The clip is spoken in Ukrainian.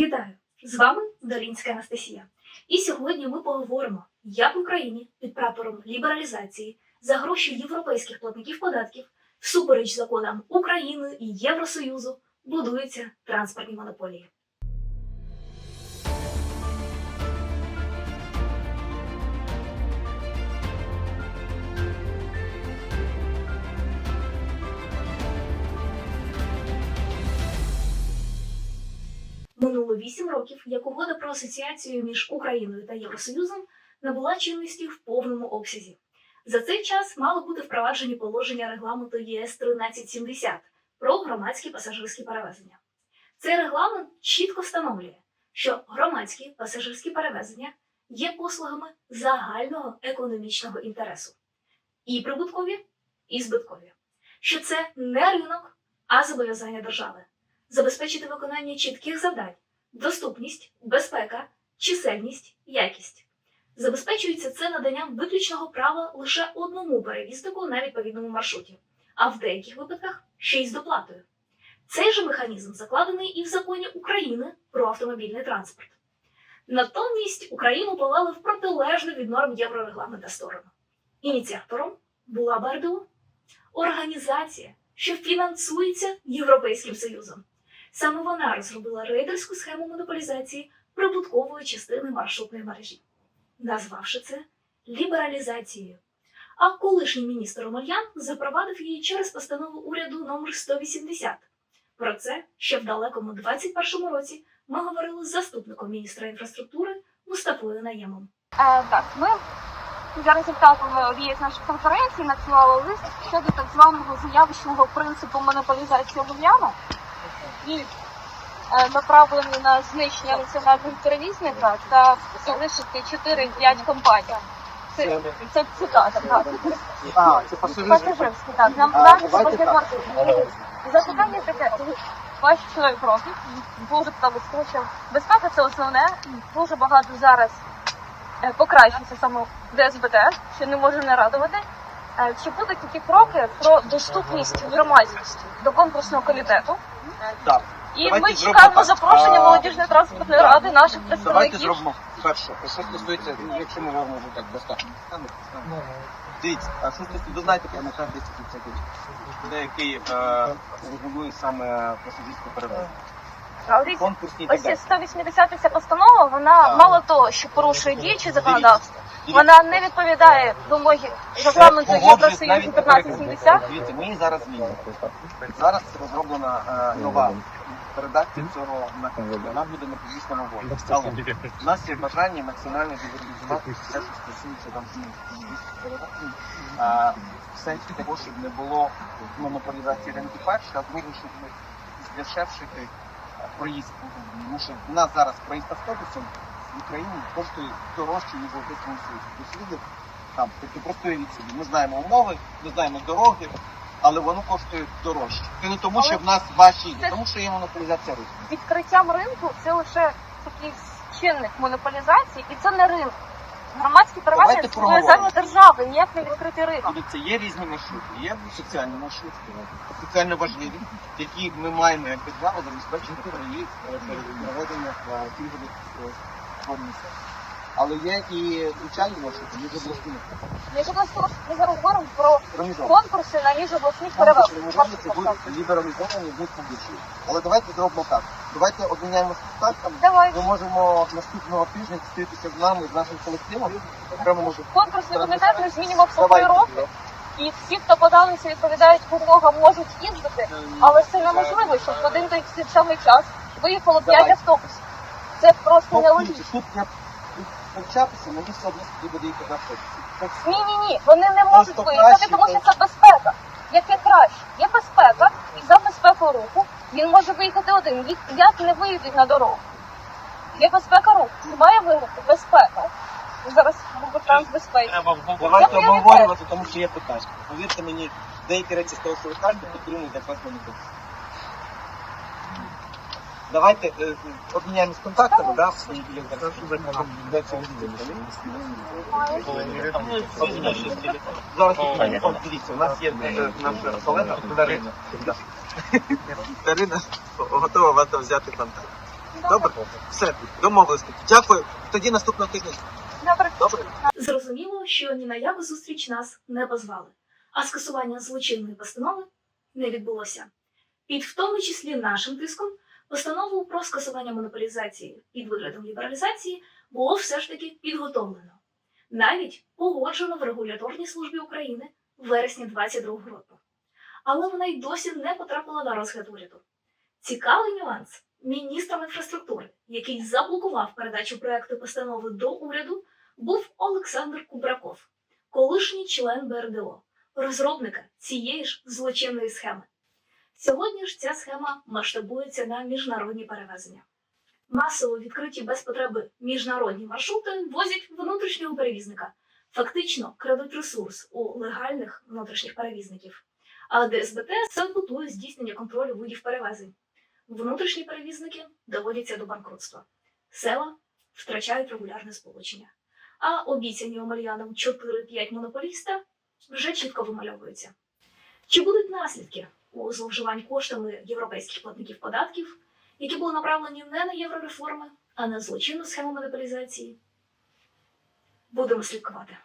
Вітаю! З вами Долінська Анастасія. І сьогодні ми поговоримо, як в Україні під прапором лібералізації за гроші європейських платників податків всупереч законам України і Євросоюзу будуються транспортні монополії. Минуло вісім років, як угода про асоціацію між Україною та Євросоюзом набула чинності в повному обсязі. За цей час мало бути впроваджені положення регламенту ЄС 1370 про громадські пасажирські перевезення. Цей регламент чітко встановлює, що громадські пасажирські перевезення є послугами загального економічного інтересу і прибуткові, і збиткові, що це не ринок, а зобов'язання держави забезпечити виконання чітких завдань, доступність, безпека, чисельність, якість. Забезпечується це наданням виключного права лише одному перевізнику на відповідному маршруті, а в деяких випадках ще й з доплатою. Цей же механізм закладений і в законі України про автомобільний транспорт. Натомість Україну повели в протилежну від норм єврорегламента сторону. Ініціатором була БРДУ – організація, що фінансується Європейським Союзом. Саме вона розробила рейдерську схему монополізації прибуткової частини маршрутної мережі, назвавши це лібералізацією. А колишній міністр Омельян запровадив її через постанову уряду номер 180. Про це ще в далекому 21-му році ми говорили з заступником міністра інфраструктури Мустафою Наємом. Е, так, ми за результатами однієї з наших конференцій надсилали лист щодо так званого заявочного принципу монополізації обов'язку і е, направлений на знищення національного перевізника та залишити 4-5 компаній. Це, це цитата, так. А, це. Пасажирські, так. Нам таке Запитання таке, ваші чоловік років, дуже питали, що безпека це основне, дуже багато зараз е, покращується саме в ДСБТ, що не може не радувати. Е, Чи будуть такі кроки про доступність громадськості до конкурсного комітету? Так. І Давайте ми зробимо чекаємо так. запрошення А, молодіжної транспортної ради, наших Давайте представників. зробимо перше. Що стосується, ну, якщо ми говоримо вже так достатньо. Дивіться, а що стосується, ви знаєте про наказ 1030, де який е, регулює саме пасажирське перевезення. Конкурсні і так Ось далі. ця 180 ця постанова, вона Так. мало того, що порушує діюче законодавство. Вона не відповідає вимоги регламенту Євросоюзу навіть 1570. Дивіться, ми зараз змінюємо. Зараз розроблена е, нова редакція цього наказу. Вона буде на публічному волі. Але у нас є бажання максимально лібералізувати все, що стосується там змін. А, В сенсі того, щоб не було монополізації ринку перших, а вирішити здешевшити е, проїзд. Тому що у нас зараз проїзд автобусом в Україні коштує дорожче, ніж в. Тобто люди там такі просто уявіть собі. Ми знаємо умови, ми знаємо дороги, але воно коштує дорожче. Це не тому, що в нас ваші, це- тому що є монополізація ринку. Відкриттям ринку це лише такий чинник монополізації, і це не ринок. Громадські Давайте це зобов'язання держави, ніяк не відкритий ринок. Це є різні маршрути, є соціальні маршрути, соціально важливі, які ми маємо як держава забезпечити е, проведення е, пільгових е. Але є і звичайні маршрути, між обласними. Між ми зараз говоримо про конкурси на міжобласних Конкурси перевезень. це будуть лібералізовані, будуть публічні. Але давайте зробимо так. Давайте обміняємося контактами. Давай. Ми можемо наступного тижня зустрітися з нами, з нашим колективом. Окремо може. Конкурсний комітет ми три роки. І всі, хто подалися, відповідають вимогам, можуть їздити, але це неможливо, щоб в один той самий час виїхало 5 автобусів. Це просто Ну, нелогічно. Навчатися, мені все одно тоді буде їхати на Ні, ні, ні, вони не можуть виїхати, тому що це безпека. Яке краще? Є безпека, і за безпеку руху він може виїхати один. Їх як не виїдуть на дорогу. Є безпека руху. Це має виїхати безпека. Ми Зараз в трансбезпеці. Давайте обговорювати, тому що є питання. Повірте мені, деякі речі з того, що ви кажете, підтримують якраз мені тут. Давайте е, обміняємось контактами, да, в можемо дати відео. Зараз от, дивіться, у нас є е, наша колега Дарина. Да. Дарина готова вас взяти контакт. Добре? Все, домовились. Дякую. Тоді наступного тижня. Добре. Добре? Зрозуміло, що ні на яку зустріч нас не позвали, а скасування злочинної постанови не відбулося. Під в тому числі нашим тиском постанову про скасування монополізації під виглядом лібералізації було все ж таки підготовлено. Навіть погоджено в регуляторній службі України в вересні 2022 року. Але вона й досі не потрапила на розгляд уряду. Цікавий нюанс. Міністром інфраструктури, який заблокував передачу проекту постанови до уряду, був Олександр Кубраков, колишній член БРДО, розробника цієї ж злочинної схеми. Сьогодні ж ця схема масштабується на міжнародні перевезення. Масово відкриті без потреби міжнародні маршрути возять внутрішнього перевізника, фактично крадуть ресурс у легальних внутрішніх перевізників. А ДСБТ саботує здійснення контролю видів перевезень. Внутрішні перевізники доводяться до банкрутства. Села втрачають регулярне сполучення а обіцяні Омельяном 4-5 монополіста вже чітко вимальовуються. Чи будуть наслідки у зловживань коштами європейських платників податків, які були направлені не на єврореформи, а на злочинну схему монополізації? Будемо слідкувати.